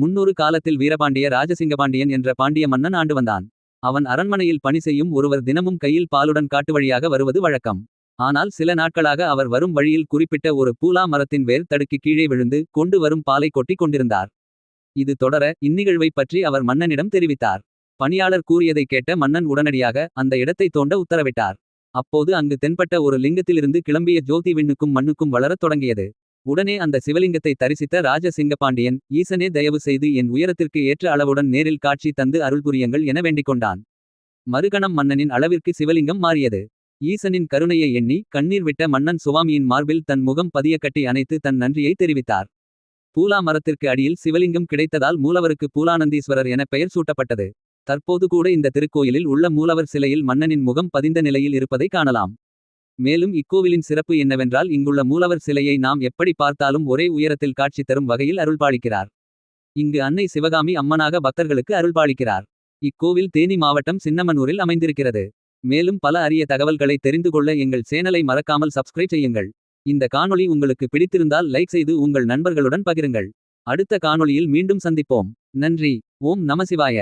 முன்னொரு காலத்தில் வீரபாண்டிய ராஜசிங்கபாண்டியன் என்ற பாண்டிய மன்னன் ஆண்டு வந்தான். அவன் அரண்மனையில் பணி செய்யும் ஒருவர் தினமும் கையில் பாலுடன் காட்டு வழியாக வருவது வழக்கம். ஆனால் சில நாட்களாக அவர் வரும் வழியில் குறிப்பிட்ட ஒரு பூலா மரத்தின் வேர் தடுக்கி கீழே விழுந்து. கொண்டு வரும் பாலை கொட்டிக் கொண்டிருந்தார். இது தொடர இந்நிகழ்வைப் பற்றி அவர் மன்னனிடம் தெரிவித்தார். பணியாளர் கூறியதை கேட்ட மன்னன் உடனடியாக அந்த இடத்தை தோண்ட உத்தரவிட்டார். அப்போது அங்கு தென்பட்ட ஒரு லிங்கத்திலிருந்து கிளம்பிய ஜோதி விண்ணுக்கும் மண்ணுக்கும் வளரத் தொடங்கியது. உடனே அந்த சிவலிங்கத்தை தரிசித்த ராஜ சிங்கபாண்டியன். ஈசனே தயவு செய்து என் உயரத்திற்கு ஏற்ற அளவுடன் நேரில் காட்சி தந்து அருள் புரியுங்கள் என வேண்டிக் கொண்டான். மறுகணம் மன்னனின் அளவிற்கு சிவலிங்கம் மாறியது. ஈசனின் கருணையை எண்ணி கண்ணீர் விட்ட மன்னன் சுவாமியின் மார்பில் தன் முகம் பதிய கட்டி அணைத்து தன் நன்றியை தெரிவித்தார். பூலா மரத்திற்கு அடியில் சிவலிங்கம் கிடைத்ததால் மூலவருக்கு பூலானந்தீஸ்வரர் என பெயர் சூட்டப்பட்டது. தற்போது கூட இந்த திருக்கோயிலில் உள்ள மூலவர் சிலையில் மன்னனின் முகம் பதிந்த நிலையில் இருப்பதை காணலாம். மேலும் இக்கோவிலின் சிறப்பு என்னவென்றால் இங்குள்ள மூலவர் சிலையை நாம் எப்படி பார்த்தாலும் ஒரே உயரத்தில் காட்சி தரும் வகையில் அருள்பாளிக்கிறார் இங்கு அன்னை சிவகாமி அம்மனாக பக்தர்களுக்கு அருள்பாளிக்கிறார் இக்கோவில் தேனி மாவட்டம் சின்னமனூரில் அமைந்திருக்கிறது. மேலும் பல அரிய தகவல்களை தெரிந்து கொள்ள எங்கள் சேனலை மறக்காமல் சப்ஸ்கிரைப் செய்யுங்கள். இந்த காணொளி உங்களுக்கு பிடித்திருந்தால் லைக் செய்து உங்கள் நண்பர்களுடன் பகிருங்கள். அடுத்த காணொளியில் மீண்டும் சந்திப்போம். நன்றி ஓம் நமசிவாய.